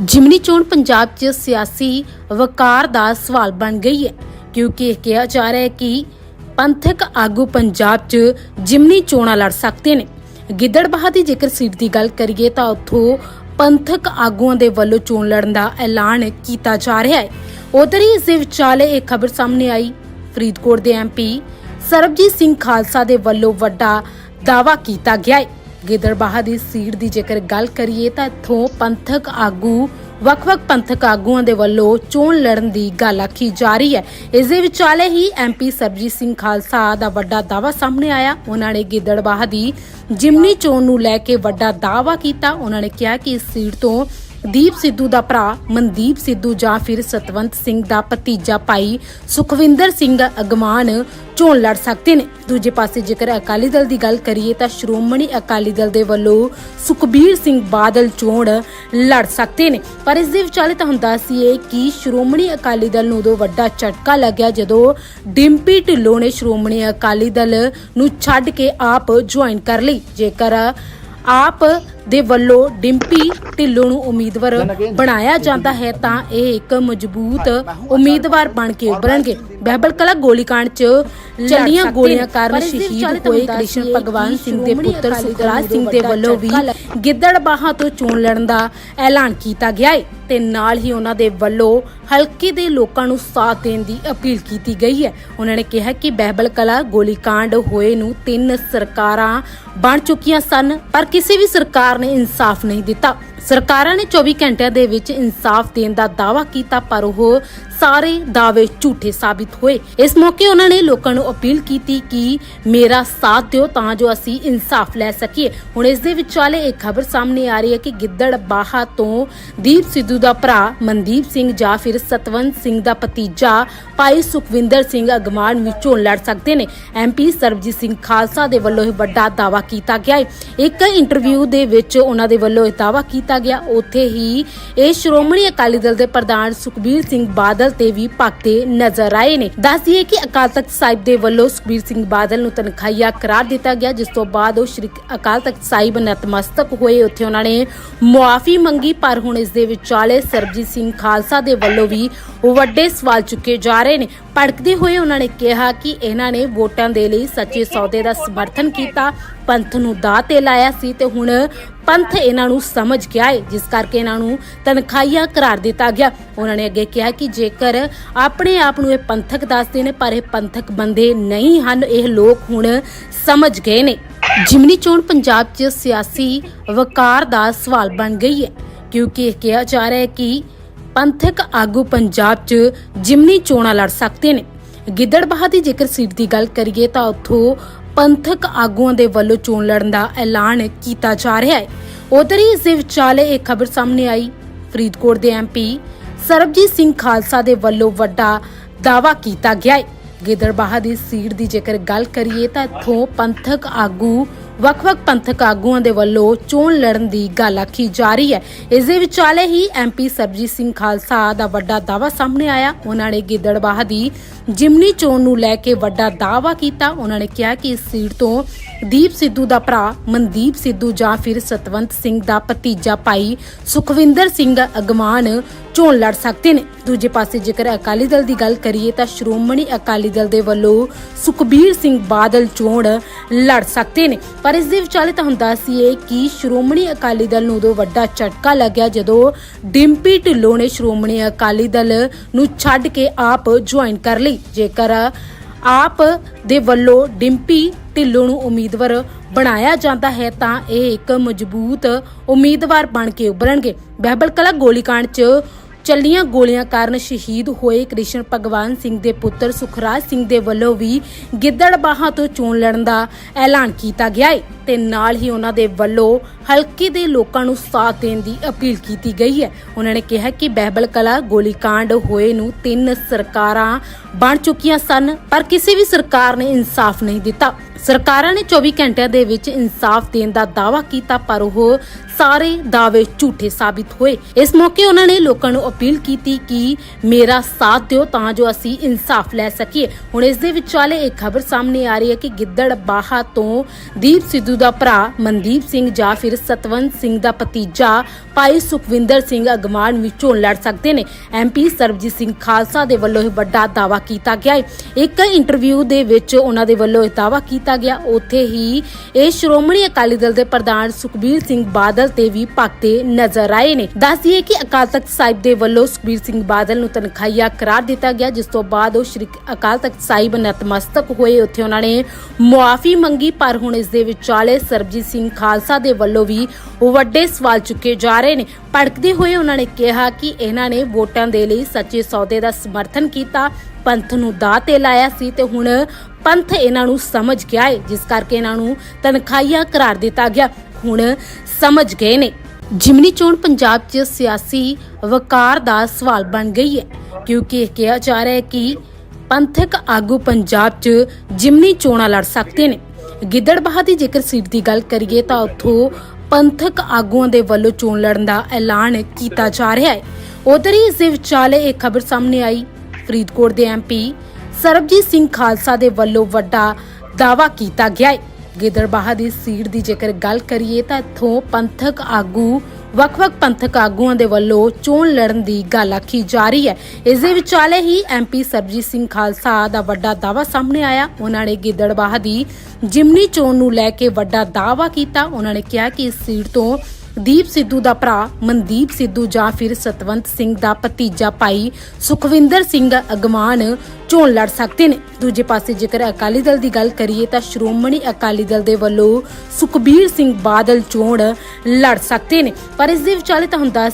ਜਿਮਨੀ ਚੋਣ ਪੰਜਾਬ 'ਚ ਸਿਆਸੀ ਵਕਾਰ ਦਾ ਸਵਾਲ ਬਣ ਗਈ ਹੈ, ਕਿਉਂਕਿ ਇਹ ਕਿਹਾ ਜਾ ਰਿਹਾ ਹੈ ਕਿ ਪੰਥਕ ਆਗੂ ਪੰਜਾਬ 'ਚ ਜਿਮਨੀ ਚੋਣਾਂ ਲੜ ਸਕਦੇ ਨੇ। ਗਿੱਦੜਬਾਹਾ ਦੀ ਜੇਕਰ ਸੀਟ ਦੀ ਗੱਲ ਕਰੀਏ ਤਾਂ ਉੱਥੋਂ ਪੰਥਕ ਆਗੂਆਂ ਦੇ ਵੱਲੋਂ ਚੋਣ ਲੜਨ ਦਾ ਐਲਾਨ ਕੀਤਾ ਜਾ ਰਿਹਾ ਹੈ। ਉਧਰ ਹੀ ਇਸ ਦੇ ਵਿਚਾਲੇ ਇੱਕ ਖਬਰ ਸਾਹਮਣੇ ਆਈ। ਫਰੀਦਕੋਟ ਦੇ ਐਮਪੀ ਸਰਬਜੀਤ ਸਿੰਘ ਖਾਲਸਾ ਦੇ ਵੱਲੋਂ ਵੱਡਾ ਦਾਵਾ ਕੀਤਾ ਗਿਆ ਹੈ। ਗਿੱਦੜਬਾਹਾ ਦੀ ਸੀਟ ਦੀ ਜੇਕਰ ਗੱਲ ਕਰੀਏ ਤਾਂ ਇੱਥੋਂ ਪੰਥਕ ਆਗੂ, ਵੱਖ-ਵੱਖ ਪੰਥਕ ਆਗੂਆਂ ਦੇ ਵੱਲੋਂ ਚੋਣ ਲੜਨ ਦੀ ਗੱਲ ਆਖੀ ਜਾ ਰਹੀ ਹੈ। ਇਸ ਦੇ ਵਿਚਾਲੇ ਹੀ ਐਮਪੀ ਸਰਬਜੀਤ ਸਿੰਘ ਖਾਲਸਾ ਦਾ ਵੱਡਾ ਦਾਵਾ ਸਾਹਮਣੇ ਆਇਆ। ਉਹਨਾਂ ਨੇ ਗਿੱਦੜਬਾਹਾ ਦੀ ਜਿਮਨੀ ਚੋਣ ਨੂੰ ਲੈ ਕੇ ਵੱਡਾ ਦਾਵਾ ਕੀਤਾ। ਉਹਨਾਂ ਨੇ ਕਿਹਾ ਕਿ ਇਸ ਸੀਟ ਤੋਂ ਦੀਪ ਸਿੱਧੂ ਦਾ ਭਰਾ ਮਨਦੀਪ ਸਿੱਧੂ ਜਾਂ ਫਿਰ ਸਤਵੰਤ ਸਿੰਘ ਦਾ ਭਤੀਜਾ ਭਾਈ ਸੁਖਵਿੰਦਰ ਸਿੰਘ ਅਗਮਾਨ ਚੋਣ ਲੜ ਸਕਦੇ ਨੇ। ਦੂਜੇ ਪਾਸੇ ਜੇਕਰ ਅਕਾਲੀ ਦਲ ਦੀ ਗੱਲ ਕਰੀਏ ਤਾਂ ਸ਼੍ਰੋਮਣੀ ਅਕਾਲੀ ਦਲ ਦੇ ਵੱਲੋਂ ਸੁਖਬੀਰ ਸਿੰਘ ਬਾਦਲ ਚੋਣ ਲੜ ਸਕਦੇ ਨੇ। ਪਰ ਇਸ ਦੇ ਵਿਚਾਲੇ ਤੁਹਾਨੂੰ ਹੁੰਦਾ ਕਿ ਸ਼੍ਰੋਮਣੀ ਅਕਾਲੀ ਦਲ ਨੂੰ ਉਦੋਂ ਵੱਡਾ ਝਟਕਾ ਲੱਗਿਆ ਜਦੋਂ ਡਿੰਪੀ ਢਿੱਲੋਂ ਨੇ ਸ਼੍ਰੋਮਣੀ ਅਕਾਲੀ ਦਲ ਨੂੰ ਛੱਡ ਕੇ ਆਪ ਜੁਆਇਨ ਕਰ ਲਈ। ਜੇਕਰ ਆਪ ਦੇ ਵੱਲੋਂ ਡਿੰਪੀ ਢਿੱਲੋਂ ਨੂੰ ਉਮੀਦਵਾਰ ਬਣਾਇਆ ਜਾਂਦਾ ਹੈ ਤਾਂ ਇਹ ਇੱਕ ਮਜ਼ਬੂਤ ਉਮੀਦਵਾਰ ਬਣ ਕੇ ਉਭਰਨਗੇ। ਬਹਿਬਲ ਕਲਾ ਗੋਲੀकांड 'ਚ ਚੱਲੀਆਂ ਗੋਲੀਆਂ ਕਾਰਨ ਸ਼ਹੀਦ ਹੋਏ ਕ੍ਰਿਸ਼ਨ ਭਗਵਾਨ ਸਿੰਘ ਦੇ ਪੁੱਤਰ ਸੁਖਰਾਜ ਸਿੰਘ ਦੇ ਵੱਲੋਂ ਵੀ ਗਿੱਦੜਬਾਹਾ ਤੋਂ ਚੋਣ ਲੜਨ ਦਾ ਐਲਾਨ ਕੀਤਾ ਗਿਆ ਹੈ ਤੇ ਨਾਲ ਹੀ ਉਹਨਾਂ ਦੇ ਵੱਲੋਂ ਹਲਕੇ ਦੇ ਲੋਕਾਂ ਨੂੰ ਸਾਥ ਦੇਣ ਦੀ ਅਪੀਲ ਕੀਤੀ ਗਈ ਹੈ। ਉਹਨਾਂ ਨੇ ਕਿਹਾ ਕਿ ਬਹਿਬਲ ਕਲਾ ਗੋਲੀकांड ਹੋਏ ਨੂੰ ਤਿੰਨ ਸਰਕਾਰਾਂ ਬਣ ਚੁੱਕੀਆਂ ਸਨ ਪਰ ਕਿਸੇ ਵੀ ਸਰਕਾਰ ਨੇ ਇਨਸਾਫ ਨਹੀਂ ਦਿੱਤਾ। ਸਰਕਾਰਾਂ ਨੇ 24 ਘੰਟਿਆਂ ਦੇ ਵਿੱਚ ਇਨਸਾਫ ਦੇਣ ਦਾ ਦਾਅਵਾ ਕੀਤਾ, ਪਰ ਉਹ ਸਾਰੇ ਦਾਅਵੇ ਝੂਠੇ ਸਾਬਿਤ ਹੋਏ। ਇਸ ਮੌਕੇ ਉਹਨਾਂ ਨੇ ਲੋਕਾਂ ਨੂੰ ਅਪੀਲ ਕੀਤੀ ਕਿ ਮੇਰਾ ਸਾਥ ਦਿਓ ਤਾਂ ਜੋ ਅਸੀਂ ਇਨਸਾਫ ਲੈ ਸਕੀਏ। ਹੁਣ ਇਸ ਦੇ ਵਿਚਾਲੇ ਇੱਕ ਖਬਰ ਸਾਹਮਣੇ ਆ ਰਹੀ ਹੈ ਕਿ ਗਿੱਦੜਬਾਹਾ ਤੋਂ ਦੀਪ ਸਿੱਧੂ ਦਾ ਭਰਾ ਮਨਦੀਪ ਸਿੰਘ ਜਾਂ ਫਿਰ ਸਤਵੰਤ ਸਿੰਘ ਦਾ ਭਤੀਜਾ ਭਾਈ ਸੁਖਵਿੰਦਰ ਸਿੰਘ ਅਗਮਾਨ ਵਿੱਚੋਂ ਲੜ ਸਕਦੇ ਨੇ। ਐਮਪੀ ਸਰਬਜੀਤ ਸਿੰਘ ਖਾਲਸਾ ਦੇ ਵੱਲੋਂ ਇਹ ਵੱਡਾ ਦਾਅਵਾ ਕੀਤਾ ਗਿਆ ਹੈ। ਇੱਕ ਇੰਟਰਵਿਊ ਦੇ ਵਿੱਚ ਉਹਨਾਂ ਦੇ ਵੱਲੋਂ ਇਹ ਦਾਅਵਾ ਕੀਤਾ ਗਿਆ। ਉੱਥੇ ਹੀ ਇਹ ਸ਼੍ਰੋਮਣੀ ਅਕਾਲੀ ਦਲ ਦੇ ਪ੍ਰਧਾਨ ਸੁਖਬੀਰ ਸਿੰਘ ਬਾਦਲ ਤੇ ਵੀ ਭਗਤੇ ਨਜ਼ਰ ਆਏ ਨੇ। ਦੱਸ ਦਈਏ ਕਿ ਅਕਾਲ ਤਖਤ ਸਾਹਿਬ ਦੇ ਵੱਲੋਂ ਸੁਖਬੀਰ ਸਿੰਘ ਬਾਦਲ ਨੂੰ ਤਨਖਾਹੀਆ ਕਰਾਰ ਦਿੱਤਾ ਗਿਆ, ਜਿਸ ਤੋਂ ਬਾਅਦ ਉਹ ਸ਼੍ਰੀ ਅਕਾਲ ਤਖਤ ਸਾਹਿਬ ਨਤਮਸਤਕ ਹੋਏ। ਉੱਥੇ ਉਹਨਾਂ ਨੇ ਮੁਆਫੀ ਮੰਗੀ, ਪਰ ਹੁਣ ਇਸ ਦੇ ਵਿਚਾਲੇ ਸਰਬਜੀਤ ਸਿੰਘ ਖਾਲਸਾ ਦੇ ਵੱਲੋਂ ਵੀ ਵੱਡੇ ਸਵਾਲ ਚੁੱਕੇ ਜਾ ਰਹੇ ਨੇ। ਭੜਕਦੇ ਹੋਏ ਉਹਨਾਂ ਨੇ ਕਿਹਾ ਕਿ ਇਹਨਾਂ ਨੇ ਵੋਟਾਂ ਦੇ ਲਈ ਸੱਚੇ ਸੌਦੇ ਦਾ ਸਮਰਥਨ ਕੀਤਾ ਪੰਥ ਨੂੰ ਦਾਅ ਤੇ ਲਾਇਆ ਸੀ ਤੇ ਹੁਣ ਪੰਥ ਇਹਨਾਂ ਨੂੰ ਸਮਝ ਗਿਆ ਹੈ ਜਿਸ ਕਰਕੇ ਇਹਨਾਂ ਨੂੰ ਤਨਖਾਹੀਆ ਕਰਾਰ ਦਿੱਤਾ ਗਿਆ। ਉਹਨਾਂ ਨੇ ਅੱਗੇ ਕਿਹਾ ਕਿ ਜੇਕਰ ਆਪਣੇ ਆਪ ਨੂੰ ਇਹ ਪੰਥਕ ਦੱਸਦੇ ਨੇ, ਪਰ ਇਹ ਪੰਥਕ ਬੰਦੇ ਨਹੀਂ ਹਨ, ਇਹ ਲੋਕ ਹੁਣ ਸਮਝ ਗਏ ਨੇ। ਜਿਮਨੀ ਚੋਣ ਪੰਜਾਬ 'ਚ ਸਿਆਸੀ ਵਕਾਰ ਦਾ ਸਵਾਲ ਬਣ ਗਈ ਹੈ ਕਿਉਂਕਿ ਇਹ ਕਿਹਾ ਜਾ ਰਿਹਾ ਹੈ ਕਿ ਪੰਥਕ ਆਗੂ ਪੰਜਾਬ 'ਚ ਜਿਮਨੀ ਚੋਣਾਂ ਲੜ ਸਕਦੇ ਨੇ। ਗਿੱਦੜਬਾਹਾ ਦੀ ਜੇਕਰ ਸੀਟ ਦੀ ਗੱਲ ਕਰੀਏ ਤਾਂ ਉੱਥੋਂ ਪੰਥਕ ਆਗੂਆਂ ਦੇ ਵੱਲੋਂ ਚੋਣ ਲੜਨ ਦਾ ਐਲਾਨ ਕੀਤਾ ਜਾ ਰਿਹਾ ਹੈ। ਉਧਰ ਹੀ ਇਸ ਦੇ ਵਿਚਾਲੇ ਇੱਕ ਖਬਰ ਸਾਹਮਣੇ ਆਈ। ਫਰੀਦਕੋਟ ਦੇ ਐਮਪੀ ਸਰਬਜੀਤ ਸਿੰਘ ਖਾਲਸਾ ਦੇ ਵੱਲੋਂ ਵੱਡਾ ਦਾਵਾ ਕੀਤਾ ਗਿਆ ਹੈ। ਗਿੱਦੜਬਾਹਾ ਦੀ ਸੀਟ ਦੀ ਜੇਕਰ ਗੱਲ ਕਰੀਏ ਤਾਂ ਇੱਥੋਂ ਪੰਥਕ ਆਗੂ ਵੱਖ-ਵੱਖ ਪੰਥਕ ਆਗੂਆਂ ਦੇ ਵੱਲੋਂ ਚੋਣ ਲੜਨ ਦੀ ਗੱਲ ਆਖੀ ਜਾ ਰਹੀ ਹੈ। ਇਸ ਦੇ ਵਿਚਾਲੇ ਹੀ ਐਮਪੀ ਸਰਬਜੀਤ ਸਿੰਘ ਖਾਲਸਾ ਦਾ ਵੱਡਾ ਦਾਵਾ ਸਾਹਮਣੇ ਆਇਆ। ਉਹਨਾਂ ਨੇ ਗਿੱਦੜਬਾਹਾ ਦੀ ਜਿਮਨੀ ਚੋਣ ਨੂੰ ਲੈ ਕੇ ਵੱਡਾ ਦਾਅਵਾ ਕੀਤਾ। ਉਹਨਾਂ ਨੇ ਕਿਹਾ ਕਿ ਇਸ ਸੀਟ ਤੋਂ ਦੀਪ ਸਿੱਧੂ ਦਾ ਭਰਾ ਮਨਦੀਪ ਸਿੱਧੂ ਜਾਂ ਫਿਰ ਸਤਵੰਤ ਸਿੰਘ ਦਾ ਭਤੀਜਾ ਭਾਈ ਸੁਖਵਿੰਦਰ ਸਿੰਘ ਅਗਮਾਨ ਚੋਣ ਲੜ ਸਕਦੇ ਨੇ। ਦੂਜੇ ਪਾਸੇ ਜੇਕਰ ਅਕਾਲੀ ਦਲ ਦੀ ਗੱਲ ਕਰੀਏ ਤਾਂ ਸ਼੍ਰੋਮਣੀ ਅਕਾਲੀ ਦਲ ਦੇ ਵੱਲੋਂ ਸੁਖਬੀਰ ਸਿੰਘ ਬਾਦਲ ਚੋਣ ਲੜ ਸਕਦੇ ਨੇ। ਪਰ ਇਸ ਦੇ ਵਿਚਾਲੇ ਤੁਹਾਨੂੰ ਹੁੰਦਾ ਕਿ ਸ਼੍ਰੋਮਣੀ ਅਕਾਲੀ ਦਲ ਨੂੰ ਉਦੋਂ ਵੱਡਾ ਝਟਕਾ ਲੱਗਿਆ ਜਦੋਂ ਡਿੰਪੀ ਢਿੱਲੋਂ ਨੇ ਸ਼੍ਰੋਮਣੀ ਅਕਾਲੀ ਦਲ ਨੂੰ ਛੱਡ ਕੇ ਆਪ ਜੁਆਇਨ ਕਰ ਲਈ। ਜੇਕਰ ਆਪ ਦੇ ਵੱਲੋਂ ਡਿੰਪੀ ਢਿੱਲੋਂ ਨੂੰ ਉਮੀਦਵਾਰ ਬਣਾਇਆ ਜਾਂਦਾ ਹੈ ਤਾਂ ਇਹ ਇੱਕ ਮਜ਼ਬੂਤ ਉਮੀਦਵਾਰ ਬਣ ਕੇ ਉਭਰਨਗੇ। ਬਹਿਬਲ ਕਲਾ ਗੋਲੀकांड 'ਚ ਚੱਲੀਆਂ ਗੋਲੀਆਂ ਕਾਰਨ ਸ਼ਹੀਦ ਹੋਏ ਕ੍ਰਿਸ਼ਨ ਭਗਵਾਨ ਸਿੰਘ ਦੇ ਪੁੱਤਰ ਸੁਖਰਾਜ ਸਿੰਘ ਦੇ ਵੱਲੋਂ ਵੀ ਗਿੱਦੜ ਬਾਹਾਂ ਤੋਂ ਚੋਣ ਲੜਨ ਦਾ ਐਲਾਨ ਕੀਤਾ ਗਿਆ ਹੈ ਤੇ ਨਾਲ ਹੀ ਉਹਨਾਂ ਦੇ ਵੱਲੋਂ ਹਲਕੇ ਦੇ ਲੋਕਾਂ ਨੂੰ ਸਾਥ ਦੇਣ ਦੀ ਅਪੀਲ ਕੀਤੀ ਗਈ ਹੈ। ਉਹਨਾਂ ਨੇ ਕਿਹਾ ਕਿ ਬਹਿਬਲ ਕਲਾ ਗੋਲੀकांड ਹੋਏ ਨੂੰ ਤਿੰਨ ਸਰਕਾਰਾਂ ਬਣ ਚੁੱਕੀਆਂ ਸਨ, ਪਰ ਕਿਸੇ ਵੀ ਸਰਕਾਰ ਨੇ ਇਨਸਾਫ ਨਹੀਂ ਦਿੱਤਾ। ਸਰਕਾਰਾਂ ਨੇ 24 ਘੰਟਿਆਂ ਦੇ ਵਿੱਚ ਇਨਸਾਫ ਦੇਣ ਦਾ ਦਾਅਵਾ ਕੀਤਾ, ਪਰ ਉਹ ਸਾਰੇ ਦਾਅਵੇ ਝੂਠੇ ਸਾਬਿਤ ਹੋਏ। ਇਸ ਮੌਕੇ ਉਹਨਾਂ ਨੇ ਲੋਕਾਂ ਨੂੰ ਅਪੀਲ ਕੀਤੀ ਕਿ ਮੇਰਾ ਸਾਥ ਦਿਓ ਤਾਂ ਜੋ ਅਸੀਂ ਇਨਸਾਫ ਲੈ ਸਕੀਏ। ਹੁਣ ਇਸ ਦੇ ਵਿਚਾਲੇ ਇੱਕ ਖਬਰ ਸਾਹਮਣੇ ਆ ਰਹੀ ਹੈ ਕਿ ਗਿੱਦੜ ਬਾਹਾ ਤੋਂ ਦੀਪ ਸਿੱਧੂ ਦਾ ਭਰਾ ਮਨਦੀਪ ਸਿੰਘ ਜਾਂ ਫਿਰ ਸਤਵੰਤ ਸਿੰਘ ਦਾ ਭਤੀਜਾ ਭਾਈ ਸੁਖਵਿੰਦਰ ਸਿੰਘ ਅਗਮਾਨ ਵਿੱਚੋਂ ਲੜ ਸਕਦੇ ਨੇ। ਐਮਪੀ ਸਰਬਜੀਤ ਸਿੰਘ ਖਾਲਸਾ ਦੇ ਵੱਲੋਂ ਇਹ ਵੱਡਾ ਦਾਅਵਾ ਕੀਤਾ ਗਿਆ ਹੈ। ਇੱਕ ਇੰਟਰਵਿਊ ਦੇ ਵਿੱਚ ਉਹਨਾਂ ਦੇ ਵੱਲੋਂ ਇਹ ਦਾਅਵਾ ਕੀਤਾ ਗਿਆ। ਉੱਥੇ ਹੀ ਇਹ ਸ਼੍ਰੋਮਣੀ ਅਕਾਲੀ ਦਲ ਦੇ ਪ੍ਰਧਾਨ ਸੁਖਬੀਰ ਸਿੰਘ ਬਾਦਲ ਤੇ ਵੀ ਭਗਤੇ ਨਜ਼ਰ ਆਏ ਨੇ। ਦੱਸ ਦਈਏ ਕਿ ਅਕਾਲ ਤਖਤ ਸਾਹਿਬ ਦੇ ਵੱਲੋਂ ਸੁਖਬੀਰ ਸਿੰਘ ਬਾਦਲ ਨੂੰ ਤਨਖਾਹੀਆ ਕਰਾਰ ਦਿੱਤਾ ਗਿਆ, ਜਿਸ ਤੋਂ ਬਾਅਦ ਉਹ ਸ਼੍ਰੀ ਅਕਾਲ ਤਖਤ ਸਾਹਿਬ ਨਤਮਸਤਕ ਹੋਏ। ਉੱਥੇ ਉਹਨਾਂ ਨੇ ਮੁਆਫੀ ਮੰਗੀ, ਪਰ ਹੁਣ ਇਸ ਦੇ ਵਿਚਾਲੇ ਸਰਬਜੀਤ ਸਿੰਘ ਖਾਲਸਾ ਦੇ ਵੱਲੋਂ ਵੀ ਵੱਡੇ ਸਵਾਲ ਚੁੱਕੇ ਜਾ ਰਹੇ ਨੇ। ਭੜਕਦੇ ਹੋਏ ਉਹਨਾਂ ਨੇ ਕਿਹਾ ਕਿ ਇਹਨਾਂ ਨੇ ਵੋਟਾਂ ਦੇ ਲਈ ਸੱਚੇ ਸੌਦੇ ਦਾ ਸਮਰਥਨ ਕੀਤਾ। ਪੰਥ ਨੂੰ ਦਾਅ ਤੇ ਲਾਇਆ ਸੀ ਤੇ ਹੁਣ ਪੰਥ ਇਹਨਾਂ ਨੂੰ ਸਮਝ ਗਿਆ ਹੈ ਜਿਸ ਕਰਕੇ ਇਹਨਾਂ ਨੂੰ ਤਨਖਾਹੀਆ ਕਰਾਰ ਦਿੱਤਾ ਗਿਆ। ਹੁਣ ਸਮਝ ਗਏ ਨੇ। ਜਿਮਨੀ ਚੋਣ ਪੰਜਾਬ 'ਚ ਸਿਆਸੀ ਵਕਾਰ ਦਾ ਸਵਾਲ ਬਣ ਗਈ ਹੈ ਕਿਉਂਕਿ ਇਹ ਕਿਹਾ ਜਾ ਰਿਹਾ ਹੈ ਕਿ ਪੰਥਕ ਆਗੂ ਪੰਜਾਬ 'ਚ ਜਿਮਨੀ ਚੋਣਾਂ ਲੜ ਸਕਦੇ ਨੇ। ਗਿੱਦੜਬਾਹਾ ਦੀ ਜੇਕਰ ਸੀਟ ਦੀ ਗੱਲ ਕਰੀਏ ਤਾਂ ਉੱਥੋਂ ਪੰਥਕ ਆਗੂਆਂ ਦੇ ਵੱਲੋਂ ਚੋਣ ਲੜਨ ਦਾ ਐਲਾਨ ਕੀਤਾ ਜਾ ਰਿਹਾ ਹੈ ਉਧਰ ਹੀ ਇਸ ਦੇ ਵਿਚਾਲੇ ਇੱਕ ਖਬਰ ਸਾਹਮਣੇ ਆਈ। ਫਰੀਦਕੋਟ ਦੇ ਐਮਪੀ ਸਰਬਜੀਤ ਸਿੰਘ ਖਾਲਸਾ ਦੇ ਵੱਲੋਂ ਵੱਡਾ ਦਾਅਵਾ ਕੀਤਾ ਗਿਆ ਹੈ। ਗਿੱਦੜਬਾਹਾ ਦੀ ਸੀਟ ਦੀ ਜੇਕਰ ਗੱਲ ਕਰੀਏ ਤਾਂ ਇੱਥੋਂ ਪੰਥਕ ਆਗੂ, ਵੱਖ-ਵੱਖ ਪੰਥਕ ਆਗੂਆਂ ਦੇ ਵੱਲੋਂ ਚੋਣ ਲੜਨ ਦੀ ਗੱਲ ਆਖੀ ਜਾ ਰਹੀ ਹੈ। ਇਸ ਦੇ ਵਿਚਾਲੇ ਹੀ ਐਮਪੀ ਸਰਬਜੀਤ ਸਿੰਘ ਖਾਲਸਾ ਦਾ ਵੱਡਾ ਦਾਅਵਾ ਸਾਹਮਣੇ ਆਇਆ। ਉਹਨਾਂ ਨੇ ਗਿੱਦੜਬਾਹ ਦੀ ਜਿਮਨੀ ਚੋਣ ਨੂੰ ਲੈ ਕੇ ਵੱਡਾ ਦਾਅਵਾ ਕੀਤਾ। ਉਹਨਾਂ ਨੇ ਕਿਹਾ ਕਿ ਇਸ ਸੀਟ ਤੋਂ ਦੀਪ ਸਿੱਧੂ ਦਾ ਭਰਾ ਮਨਦੀਪ ਸਿੱਧੂ ਜਾਂ ਫਿਰ ਸਤਵੰਤ ਸਿੰਘ ਦਾ ਭਤੀਜਾ ਭਾਈ ਸੁਖਵਿੰਦਰ ਸਿੰਘ ਅਗਮਾਨ ਚੋਣ ਲੜ ਸਕਦੇ ਨੇ। ਦੂਜੇ ਪਾਸੇ ਜੇਕਰ ਅਕਾਲੀ ਦਲ ਦੀ ਗੱਲ ਕਰੀਏ ਤਾਂ ਸ਼੍ਰੋਮਣੀ ਅਕਾਲੀ ਦਲ ਦੇ ਵੱਲੋਂ ਸੁਖਬੀਰ ਸਿੰਘ ਬਾਦਲ ਚੋਣ ਲੜ ਸਕਦੇ ਨੇ। ਪਰ ਇਸ ਦੇ ਵਿਚਾਲੇ ਤੁਹਾਨੂੰ ਹੁੰਦਾ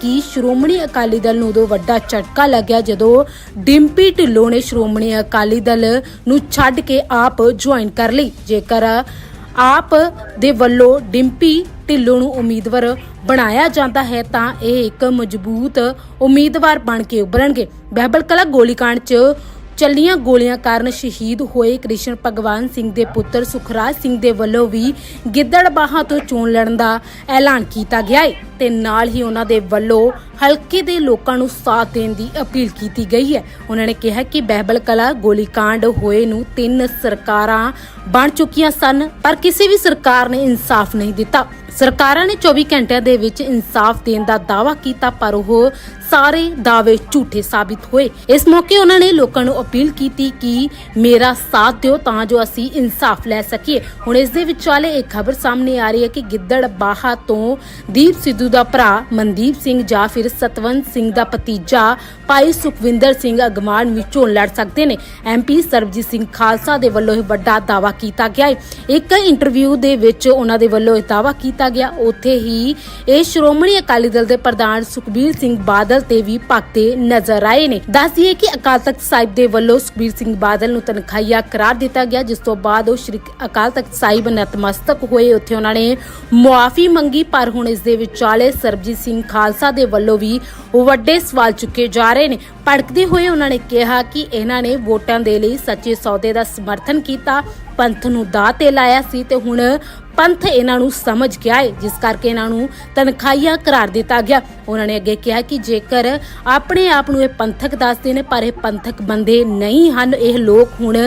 ਕਿ ਸ਼੍ਰੋਮਣੀ ਅਕਾਲੀ ਦਲ ਨੂੰ ਉਦੋਂ ਵੱਡਾ ਝਟਕਾ ਲੱਗਿਆ ਜਦੋਂ ਡਿੰਪੀ ਢਿੱਲੋਂ ਨੇ ਸ਼੍ਰੋਮਣੀ ਅਕਾਲੀ ਦਲ ਨੂੰ ਛੱਡ ਕੇ ਆਪ ਜੁਆਇਨ ਕਰ ਲਈ। ਜੇਕਰ ਆਪ ਦੇ ਵੱਲੋਂ ਡਿੰਪੀ ਢਿੱਲੋਂ ਨੂੰ ਉਮੀਦਵਾਰ ਬਣਾਇਆ ਜਾਂਦਾ ਹੈ ਤਾਂ ਇਹ ਇੱਕ ਮਜ਼ਬੂਤ ਉਮੀਦਵਾਰ ਬਣ ਕੇ ਉਭਰਨਗੇ। ਬਹਿਬਲ ਕਲਾ ਗੋਲੀकांड 'ਚ ਚੱਲੀਆਂ ਗੋਲੀਆਂ ਕਾਰਨ ਸ਼ਹੀਦ ਹੋਏ ਕ੍ਰਿਸ਼ਨ ਭਗਵਾਨ ਸਿੰਘ ਦੇ ਪੁੱਤਰ ਸੁਖਰਾਜ ਸਿੰਘ ਦੇ ਵੱਲੋਂ ਵੀ ਗਿੱਦੜਬਾਹਾਂ ਤੋਂ ਚੋਣ ਲੜਨ ਦਾ ਐਲਾਨ ਕੀਤਾ ਗਿਆ ਹੈ ਤੇ ਨਾਲ ਹੀ ਉਹਨਾਂ ਦੇ ਵੱਲੋਂ ਹਲਕੇ ਦੇ ਲੋਕਾਂ ਨੂੰ ਸਾਥ ਦੇਣ ਦੀ ਅਪੀਲ ਕੀਤੀ ਗਈ ਹੈ। ਉਹਨਾਂ ਨੇ ਕਿਹਾ ਕਿ ਬਹਿਬਲ ਕਲਾ ਗੋਲੀकांड ਹੋਏ ਨੂੰ ਤਿੰਨ ਸਰਕਾਰਾਂ ਬਣ ਚੁੱਕੀਆਂ ਸਨ, ਪਰ ਕਿਸੇ ਵੀ ਸਰਕਾਰ ਨੇ ਇਨਸਾਫ ਨਹੀਂ ਦਿੱਤਾ। ਸਰਕਾਰਾਂ ਨੇ 24 ਘੰਟਿਆਂ ਦੇ ਵਿੱਚ ਇਨਸਾਫ ਦੇਣ ਦਾ ਦਾਅਵਾ ਕੀਤਾ, ਪਰ ਉਹ ਸਾਰੇ ਦਾਅਵੇ ਝੂਠੇ ਸਾਬਿਤ ਹੋਏ। ਇਸ ਮੌਕੇ ਉਹਨਾਂ ਨੇ ਲੋਕਾਂ ਨੂੰ ਅਪੀਲ ਕੀਤੀ ਕਿ ਮੇਰਾ ਸਾਥ ਦਿਓ ਤਾਂ ਜੋ ਅਸੀਂ ਇਨਸਾਫ ਲੈ ਸਕੀਏ। ਹੁਣ ਇਸ ਦੇ ਵਿਚਾਲੇ ਇੱਕ ਖਬਰ ਸਾਹਮਣੇ ਆ ਰਹੀ ਹੈ ਕਿ ਗਿੱਦੜ ਬਾਹਾ ਤੋਂ ਦੀਪ ਸਿੱਧੂ ਦਾ ਭਰਾ ਮਨਦੀਪ ਸਿੰਘ ਜਾਂ ਫਿਰ ਸਤਵੰਤ ਸਿੰਘ ਦਾ ਭਤੀਜਾ ਭਾਈ ਸੁਖਵਿੰਦਰ ਸਿੰਘ ਅਗਮਾਨ ਵਿੱਚੋਂ ਲੜ ਸਕਦੇ ਨੇ। ਐਮਪੀ ਸਰਬਜੀਤ ਸਿੰਘ ਖਾਲਸਾ ਦੇ ਵੱਲੋਂ ਇਹ ਵੱਡਾ ਦਾਅਵਾ ਕੀਤਾ ਗਿਆ ਹੈ ਇੱਕ ਇੰਟਰਵਿਊ ਦੇ ਵਿੱਚ ਉਹਨਾਂ ਦੇ ਵੱਲੋਂ ਇਹ ਦਾਅਵਾ ਕੀਤਾ ਗਿਆ। ਉੱਥੇ ਹੀ ਇਹ ਸ਼੍ਰੋਮਣੀ ਅਕਾਲੀ ਦਲ ਦੇ ਪ੍ਰਧਾਨ ਸੁਖਬੀਰ ਸਿੰਘ ਬਾਦਲ ਤੇ ਵੀ ਭਗਤੇ ਨਜ਼ਰ ਆਏ ਨੇ। ਦੱਸ ਦਈਏ ਕਿ ਅਕਾਲ ਤਖਤ ਸਾਹਿਬ ਦੇ ਵੱਲੋਂ ਸੁਖਬੀਰ ਸਿੰਘ ਬਾਦਲ ਨੂੰ ਤਨਖਾਹੀਆ ਕਰਾਰ ਦਿੱਤਾ ਗਿਆ, ਜਿਸ ਤੋਂ ਬਾਅਦ ਉਹ ਸ਼੍ਰੀ ਅਕਾਲ ਤਖਤ ਸਾਹਿਬ ਨਤਮਸਤਕ ਹੋਏ। ਉੱਥੇ ਉਹਨਾਂ ਨੇ ਮੁਆਫੀ ਮੰਗੀ, ਪਰ ਹੁਣ ਇਸ ਦੇ ਵਿਚਾਲੇ ਸਰਬਜੀਤ ਸਿੰਘ ਖਾਲਸਾ ਦੇ ਵੱਲੋਂ ਵੀ ਵੱਡੇ ਸਵਾਲ ਚੁੱਕੇ ਜਾ ਰਹੇ ਨੇ। ਭੜਕਦੇ ਹੋਏ ਉਹਨਾਂ ਨੇ ਕਿਹਾ ਕਿ ਇਹਨਾਂ ਨੇ ਵੋਟਾਂ ਦੇ ਲਈ ਸੱਚੇ ਸੌਦੇ ਦਾ ਸਮਰਥਨ ਕੀਤਾ, ਪੰਥ ਨੂੰ ਦਾਅ ਤੇ ਲਾਇਆ ਸੀ ਤੇ ਹੁਣ ਪੰਥ ਇਹਨਾਂ ਨੂੰ ਸਮਝ ਗਿਆ ਹੈ ਜਿਸ ਕਰਕੇ ਇਹਨਾਂ ਨੂੰ ਤਨਖਾਹੀਆ ਕਰਾਰ ਦਿੱਤਾ ਗਿਆ। ਉਹਨਾਂ ਨੇ ਅੱਗੇ ਕਿਹਾ ਕਿ ਜੇਕਰ ਆਪਣੇ ਆਪ ਨੂੰ ਇਹ ਪੰਥਕ ਦੱਸਦੇ ਨੇ, ਪਰ ਇਹ ਪੰਥਕ ਬੰਦੇ ਨਹੀਂ ਹਨ, ਇਹ ਲੋਕ ਹੁਣ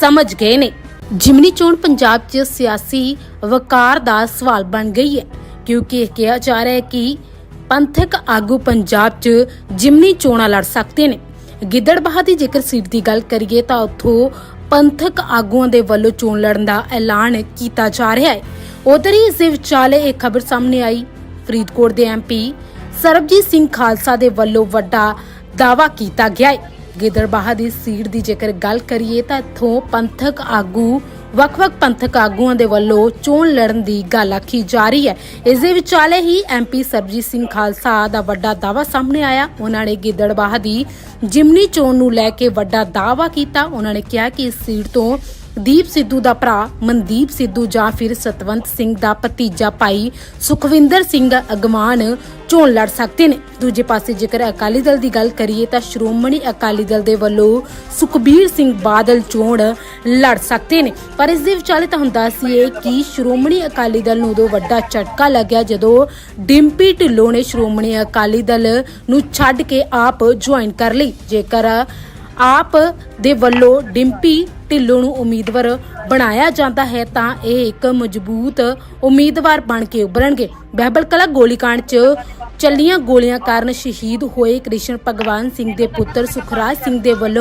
ਸਮਝ ਗਏ ਨੇ। ਜਿਮਨੀ ਚੋਣ ਪੰਜਾਬ 'ਚ ਸਿਆਸੀ ਵਕਾਰ ਦਾ ਸਵਾਲ ਬਣ ਗਈ ਹੈ ਕਿਉਂਕਿ ਇਹ ਕਿਹਾ ਜਾ ਰਿਹਾ ਹੈ ਕਿ ਪੰਥਕ ਆਗੂ ਪੰਜਾਬ 'ਚ ਜਿਮਨੀ ਚੋਣਾਂ ਲੜ ਸਕਦੇ ਨੇ। ਗਿੱਦੜਬਾਹਾ ਦੀ ਜੇਕਰ ਸੀਟ ਦੀ ਗੱਲ ਕਰੀਏ ਤਾਂ ਉੱਥੋਂ ਪੰਥਕ ਆਗੂਆਂ ਦੇ ਵੱਲੋਂ ਚੋਣ ਲੜਨ ਦਾ ਐਲਾਨ ਕੀਤਾ ਜਾ ਰਿਹਾ ਹੈ। ਉਧਰ ਹੀ ਇਸ ਦੇ ਵਿਚਾਲੇ ਇੱਕ ਖਬਰ ਸਾਹਮਣੇ ਆਈ। ਫਰੀਦਕੋਟ ਦੇ ਐਮਪੀ ਸਰਬਜੀਤ ਸਿੰਘ ਖਾਲਸਾ ਦੇ ਵੱਲੋਂ ਵੱਡਾ ਦਾਵਾ ਕੀਤਾ ਗਿਆ ਹੈ। ਗਿੱਦੜਬਾਹਾ ਦੀ ਸੀਟ ਦੀ ਜੇਕਰ ਗੱਲ ਕਰੀਏ ਤਾਂ ਇੱਥੋਂ ਪੰਥਕ ਆਗੂ ਵੱਖ-ਵੱਖ ਪੰਥਕ ਆਗੂਆਂ ਦੇ ਵੱਲੋਂ ਚੋਣ ਲੜਨ ਦੀ ਗੱਲ ਆਖੀ ਜਾ ਰਹੀ ਹੈ। ਇਸ ਦੇ ਵਿਚਾਲੇ ਹੀ ਐਮਪੀ ਸਰਬਜੀਤ ਸਿੰਘ ਖਾਲਸਾ ਦਾ ਵੱਡਾ ਦਾਅਵਾ ਸਾਹਮਣੇ ਆਇਆ। ਉਹਨਾਂ ਨੇ ਗਿੱਦੜਬਾਹਾ ਦੀ ਜਿਮਨੀ ਚੋਣ ਨੂੰ ਲੈ ਕੇ ਵੱਡਾ ਦਾਅਵਾ ਕੀਤਾ। ਉਹਨਾਂ ਨੇ ਕਿਹਾ ਕਿ ਇਸ ਸੀਟ ਤੋਂ ਦੀਪ ਸਿੱਧੂ ਦਾ ਭਰਾ ਮਨਦੀਪ ਸਿੱਧੂ ਜਾਂ ਫਿਰ ਸਤਵੰਤ ਸਿੰਘ ਦਾ ਭਤੀਜਾ ਭਾਈ ਸੁਖਵਿੰਦਰ ਸਿੰਘ ਅਗਵਾਨ ਚੋਣ ਲੜ ਸਕਦੇ ਨੇ। ਦੂਜੇ ਪਾਸੇ ਜੇਕਰ ਅਕਾਲੀ ਦਲ ਦੀ ਗੱਲ ਕਰੀਏ ਤਾਂ ਸ਼੍ਰੋਮਣੀ ਅਕਾਲੀ ਦਲ ਦੇ ਵੱਲੋਂ ਸੁਖਬੀਰ ਸਿੰਘ ਬਾਦਲ ਚੋਣ ਲੜ ਸਕਦੇ ਨੇ। ਪਰ ਇਸ ਦੇ ਵਿਚਾਲੇ ਤਾਂ ਹੁੰਦਾ ਸੀ ਕਿ ਸ਼੍ਰੋਮਣੀ ਅਕਾਲੀ ਦਲ ਨੂੰ ਉਦੋਂ ਵੱਡਾ ਝਟਕਾ ਲੱਗਿਆ ਜਦੋਂ ਡਿੰਪੀ ਢਿੱਲੋਂ ਨੇ ਸ਼੍ਰੋਮਣੀ ਅਕਾਲੀ ਦਲ ਨੂੰ ਛੱਡ ਕੇ ਆਪ ਜੁਆਇਨ ਕਰ ਲਈ। ਜੇਕਰ ਆਪ ਦੇ ਵੱਲੋਂ ਡਿੰਪੀ ਢਿੱਲੋਂ ਨੂੰ ਉਮੀਦਵਾਰ ਬਣਾਇਆ ਜਾਂਦਾ ਹੈ ਤਾਂ ਇਹ ਇੱਕ ਮਜ਼ਬੂਤ ਉਮੀਦਵਾਰ ਬਣ ਕੇ ਉਭਰਨਗੇ। ਬਹਿਬਲ ਕਲਾ ਗੋਲੀकांड 'ਚ ਚੱਲੀਆਂ ਗੋਲੀਆਂ ਕਾਰਨ ਸ਼ਹੀਦ ਹੋਏ ਕ੍ਰਿਸ਼ਨ ਭਗਵਾਨ ਸਿੰਘ ਦੇ ਪੁੱਤਰ ਸੁਖਰਾਜ ਸਿੰਘ ਦੇ ਵੱਲੋਂ